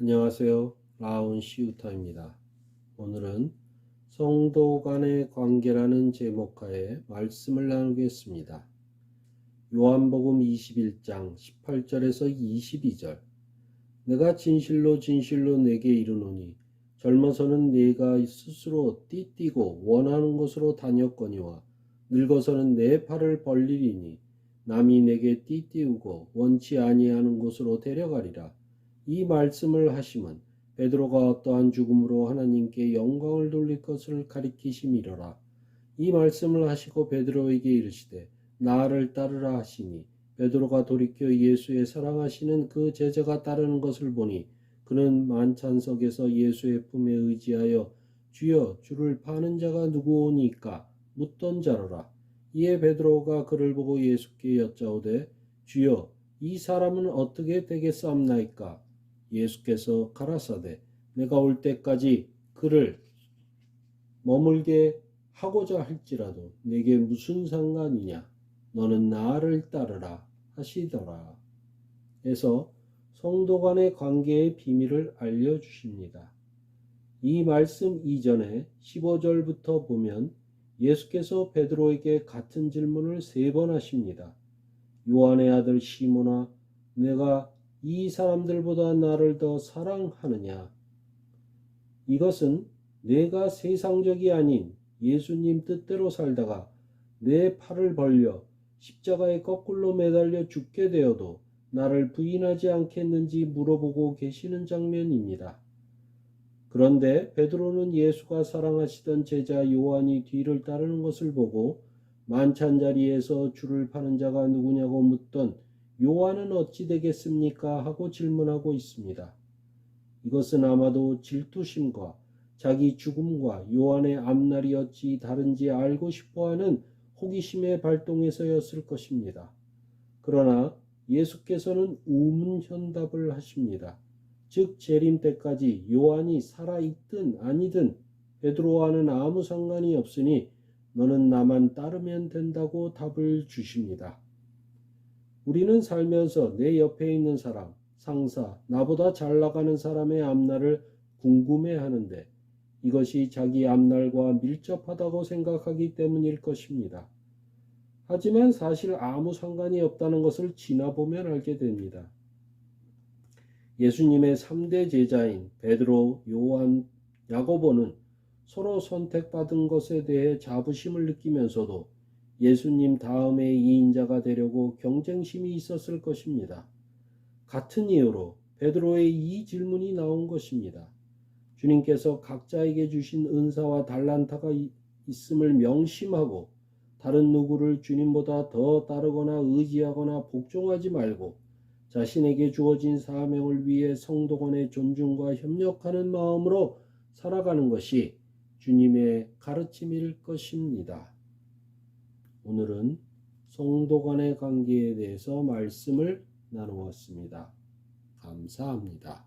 안녕하세요. 라운 시우타입니다. 오늘은 성도 간의 관계라는 제목하에 말씀을 나누겠습니다. 요한복음 21장 18절에서 22절 내가 진실로 진실로 내게 이르노니 젊어서는 내가 스스로 띠띠고 원하는 곳으로 다녔거니와 늙어서는 내 팔을 벌리리니 남이 내게 띠띠우고 원치 아니하는 곳으로 데려가리라. 이 말씀을 하심은 베드로가 어떠한 죽음으로 하나님께 영광을 돌릴 것을 가리키심이로라. 이 말씀을 하시고 베드로에게 이르시되 나를 따르라 하시니 베드로가 돌이켜 예수의 사랑하시는 그 제자가 따르는 것을 보니 그는 만찬석에서 예수의 품에 의지하여 주여 주를 파는 자가 누구오니까 묻던 자로라. 이에 베드로가 그를 보고 예수께 여짜오되 주여 이 사람은 어떻게 되겠사옵나이까 예수께서 가라사대 내가 올 때까지 그를 머물게 하고자 할지라도 내게 무슨 상관이냐 너는 나를 따르라 하시더라 해서 성도 간의 관계의 비밀을 알려주십니다. 이 말씀 이전에 15절부터 보면 예수께서 베드로에게 같은 질문을 세 번 하십니다. 요한의 아들 시모나 내가 이 사람들보다 나를 더 사랑하느냐? 이것은 내가 세상적이 아닌 예수님 뜻대로 살다가 내 팔을 벌려 십자가에 거꾸로 매달려 죽게 되어도 나를 부인하지 않겠는지 물어보고 계시는 장면입니다. 그런데 베드로는 예수가 사랑하시던 제자 요한이 뒤를 따르는 것을 보고 만찬 자리에서 줄을 파는 자가 누구냐고 묻던 요한은 어찌 되겠습니까? 하고 질문하고 있습니다. 이것은 아마도 질투심과 자기 죽음과 요한의 앞날이 어찌 다른지 알고 싶어 하는 호기심의 발동에서였을 것입니다. 그러나 예수께서는 우문현답을 하십니다. 즉 재림 때까지 요한이 살아 있든 아니든 베드로와는 아무 상관이 없으니 너는 나만 따르면 된다고 답을 주십니다. 우리는 살면서 내 옆에 있는 사람, 상사, 나보다 잘 나가는 사람의 앞날을 궁금해 하는데 이것이 자기 앞날과 밀접하다고 생각하기 때문일 것입니다. 하지만 사실 아무 상관이 없다는 것을 지나보면 알게 됩니다. 예수님의 3대 제자인 베드로, 요한, 야고보는 서로 선택받은 것에 대해 자부심을 느끼면서도 예수님 다음에 이인자가 되려고 경쟁심이 있었을 것입니다. 같은 이유로 베드로의 이 질문이 나온 것입니다. 주님께서 각자에게 주신 은사와 달란타가 있음을 명심하고 다른 누구를 주님보다 더 따르거나 의지하거나 복종하지 말고 자신에게 주어진 사명을 위해 성도간의 존중과 협력하는 마음으로 살아가는 것이 주님의 가르침일 것입니다. 오늘은 성도 간의 관계에 대해서 말씀을 나누었습니다. 감사합니다.